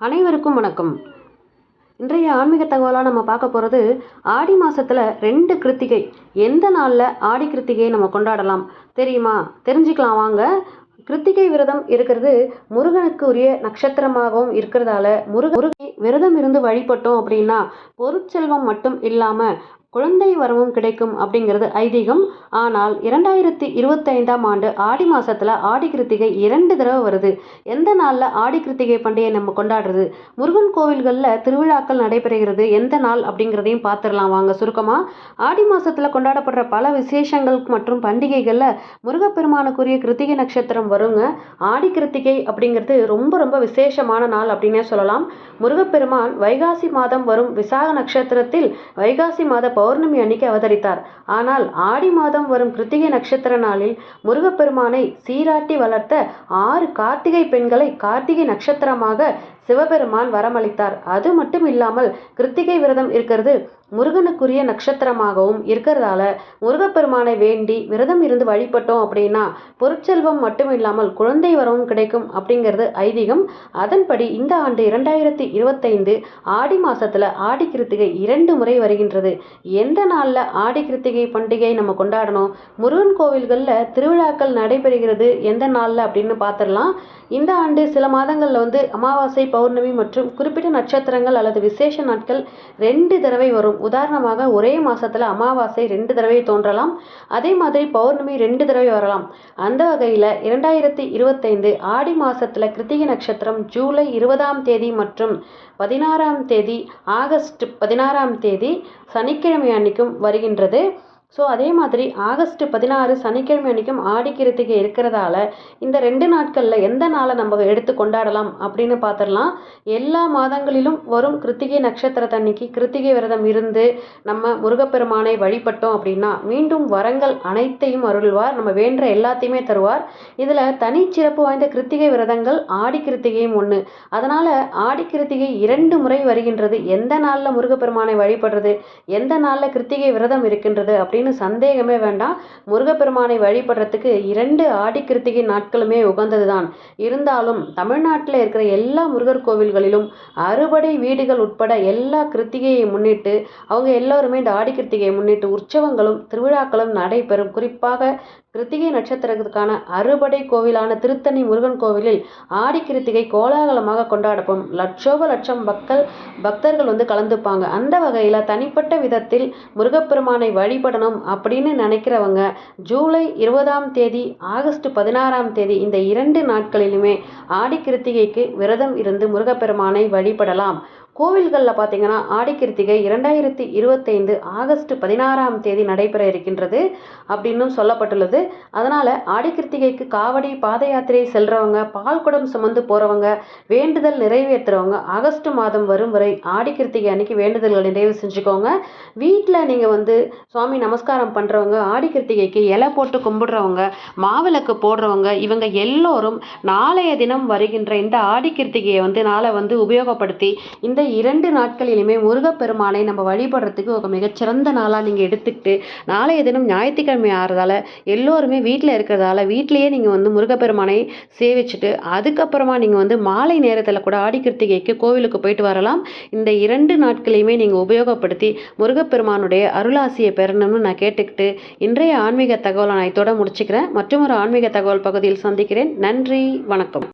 அனைவருக்கும் வணக்கம். இன்றைய ஆன்மீக தகவலாக நம்ம பார்க்க போகிறது ஆடி மாதத்தில் ரெண்டு கிருத்திகை. எந்த நாளில் ஆடி கிருத்திகையை நம்ம கொண்டாடலாம்? தெரியுமா? தெரிஞ்சுக்கலாம் வாங்க. கிருத்திகை விரதம் இருக்கிறது முருகனுக்கு உரிய நட்சத்திரமாகவும் இருக்கிறதால முருக முருகை விரதம் இருந்து வழிபட்டோம் அப்படின்னா பொருட்செல்வம் மட்டும் இல்லாமல் குழந்தை வரவும் கிடைக்கும் அப்படிங்கிறது ஐதீகம். ஆனால் இரண்டாயிரத்தி இருபத்தைந்தாம் ஆண்டு ஆடி மாதத்தில் ஆடி கிருத்திகை இரண்டு தடவை வருது. எந்த நாளில் ஆடி கிருத்திகை பண்டிகை நம்ம கொண்டாடுறது? முருகன் கோவில்களில் திருவிழாக்கள் நடைபெறுகிறது எந்த நாள் அப்படிங்கிறதையும் பார்த்துடலாம். வாங்க சுருக்கமாக ஆடி மாதத்தில் கொண்டாடப்படுற பல விசேஷங்கள் மற்றும் பண்டிகைகளில் முருகப்பெருமானுக்குரிய கிருத்திகை நட்சத்திரம் வருங்க. ஆடி கிருத்திகை அப்படிங்கிறது ரொம்ப ரொம்ப விசேஷமான நாள் அப்படின்னே சொல்லலாம். முருகப்பெருமான் வைகாசி மாதம் வரும் விசாக நட்சத்திரத்தில் வைகாசி மாத பௌர்ணமி அன்னைக்கு அவதரித்தார். ஆனால் ஆடி மாதம் வரும் கிருத்திகை நட்சத்திர நாளில் முருகப்பெருமானை சீராட்டி வளர்த்த ஆறு கார்த்திகை பெண்களை கார்த்திகை நட்சத்திரமாக சிவபெருமான் வரமளித்தார். அது மட்டும் இல்லாமல் கிருத்திகை விரதம் இருக்கிறது. முருகனுக்குரிய நட்சத்திரமாகவும் இருக்கிறதால முருகப்பெருமானை வேண்டி விரதம் இருந்து வழிபட்டோம் அப்படின்னா பொருட்செல்வம் மட்டும் இல்லாமல் குழந்தை வரவும் கிடைக்கும் அப்படிங்கிறது ஐதீகம். அதன்படி இந்த ஆண்டு இரண்டாயிரத்தி இருபத்தைந்து ஆடி மாசத்துல ஆடி கிருத்திகை இரண்டு முறை வருகின்றது. எந்த நாளில் ஆடி கிருத்திகை பண்டிகை நம்ம கொண்டாடணும்? முருகன் கோவில்களில் திருவிழாக்கள் நடைபெறுகிறது எந்த நாளில் அப்படின்னு பார்த்துடலாம் இந்த ஆண்டு சில மாதங்களில் வந்து அமாவாசை பௌர்ணமி மற்றும் குறிப்பிட்ட நட்சத்திரங்கள் அல்லது விசேஷ நாட்கள் ரெண்டு தடவை வரும். உதாரணமாக ஒரே மாசத்துல அமாவாசை ரெண்டு தடவை தோன்றலாம். அதே மாதிரி பௌர்ணமி ரெண்டு தடவை வரலாம். அந்த வகையில் இரண்டாயிரத்தி இருபத்தைந்து ஆடி மாசத்துல கிருத்திகை நட்சத்திரம் ஜூலை இருபதாம் தேதி மற்றும் பதினாறாம் தேதி ஆகஸ்ட் பதினாறாம் தேதி சனிக்கிழமை அன்னைக்கும் வருகின்றது. ஸோ அதே மாதிரி ஆகஸ்ட் பதினாறு சனிக்கிழமை அன்றைக்கும் ஆடி கிருத்திகை இருக்கிறதால இந்த ரெண்டு நாட்களில் எந்த நாளை நம்ம எடுத்து கொண்டாடலாம் அப்படின்னு பார்த்துடலாம். எல்லா மாதங்களிலும் வரும் கிருத்திகை நட்சத்திரத்தன்னைக்கு கிருத்திகை விரதம் இருந்து நம்ம முருகப்பெருமானை வழிபட்டோம் அப்படின்னா மீண்டும் வரங்கள் அனைத்தையும் அருள்வார். நம்ம வேண்ட எல்லாத்தையுமே தருவார். இதில் தனிச்சிறப்பு வாய்ந்த கிருத்திகை விரதங்கள் ஆடி கிருத்திகையும் ஒன்று அதனால் ஆடி கிருத்திகை இரண்டு முறை வருகின்றது. எந்த நாளில் முருகப்பெருமானை வழிபடுறது? எந்த நாளில் கிருத்திகை விரதம் இருக்கின்றது? அப்படின்னு அப்படின்னு சந்தேகமே வேண்டாம். முருகப்பெருமானை வழிபடுறதுக்கு இரண்டு ஆடி கிருத்திகை நாட்களுமே உகந்தது தான் இருந்தாலும் தமிழ்நாட்டில் இருக்கிற எல்லா முருகர் கோவில்களிலும் அறுபடை வீடுகள் உட்பட எல்லா கிருத்திகையை முன்னிட்டு அவங்க எல்லோருமே இந்த ஆடி கிருத்திகையை முன்னிட்டு உற்சவங்களும் திருவிழாக்களும் நடைபெறும். குறிப்பாக கிருத்திகை நட்சத்திரத்துக்கான அறுபடை கோவிலான திருத்தணி முருகன் கோவிலில் ஆடி கிருத்திகை கோலாகலமாக கொண்டாடப்படும். லட்சோப லட்சம் பக்தர் பக்தர்கள் வந்து கலந்துப்பாங்க. அந்த வகையில் தனிப்பட்ட விதத்தில் முருகப்பெருமானை வழிபடணும் அப்படின்னு நினைக்கிறவங்க ஜூலை இருபதாம் தேதி ஆகஸ்ட் பதினாறாம் தேதி இந்த இரண்டு நாட்களிலுமே ஆடி கிருத்திகைக்கு விரதம் இருந்து முருகப்பெருமானை வழிபடலாம். கோவில்களில் பார்த்தீங்கன்னா ஆடிக்கிருத்திகை இரண்டாயிரத்தி இருபத்தைந்து ஆகஸ்ட் பதினாறாம் தேதி நடைபெற இருக்கின்றது அப்படின்னும் சொல்லப்பட்டுள்ளது. அதனால் ஆடிக்கிருத்திகைக்கு காவடி பாத யாத்திரை செல்கிறவங்க பால் குடம் சுமந்து போகிறவங்க வேண்டுதல் நிறைவேற்றுறவங்க ஆகஸ்ட் மாதம் வரும் வரை ஆடிக்கிருத்திகை அன்னைக்கு வேண்டுதல்கள் நிறைவு செஞ்சுக்கோங்க. வீட்டில் நீங்கள் வந்து சுவாமி நமஸ்காரம் பண்ணுறவங்க ஆடிக்கிருத்திகைக்கு இலை போட்டு கும்பிடுறவங்க மாவிளக்கு போடுறவங்க இவங்க எல்லோரும் நாளைய தினம் வருகின்ற இந்த ஆடிக்கிருத்திகையை வந்து நாளை வந்து உபயோகப்படுத்தி இந்த இரண்டு நாட்களிலுமே முருகப்பெருமானை நம்ம வழிபடுறதுக்கு ஒரு மிகச்சிறந்த நாளாக நீங்கள் எடுத்துக்கிட்டு நாளைய தினம் ஞாயிற்றுக்கிழமை ஆகிறதால எல்லோருமே வீட்டில் இருக்கிறதால வீட்டிலையே நீங்கள் வந்து முருகப்பெருமானை சேவிச்சுட்டு அதுக்கப்புறமா நீங்கள் வந்து மாலை நேரத்தில் கூட ஆடிக்கிருத்திகைக்கு கோவிலுக்கு போயிட்டு வரலாம். இந்த இரண்டு நாட்களையுமே நீங்கள் உபயோகப்படுத்தி முருகப்பெருமானுடைய அருளாசியை பெறணும்னு நான் கேட்டுக்கிட்டு இன்றைய ஆன்மீக தகவலை நான் இதோட முடிச்சுக்கிறேன். மற்றும் ஒரு ஆன்மீக தகவல் பகுதியில் சந்திக்கிறேன். நன்றி வணக்கம்.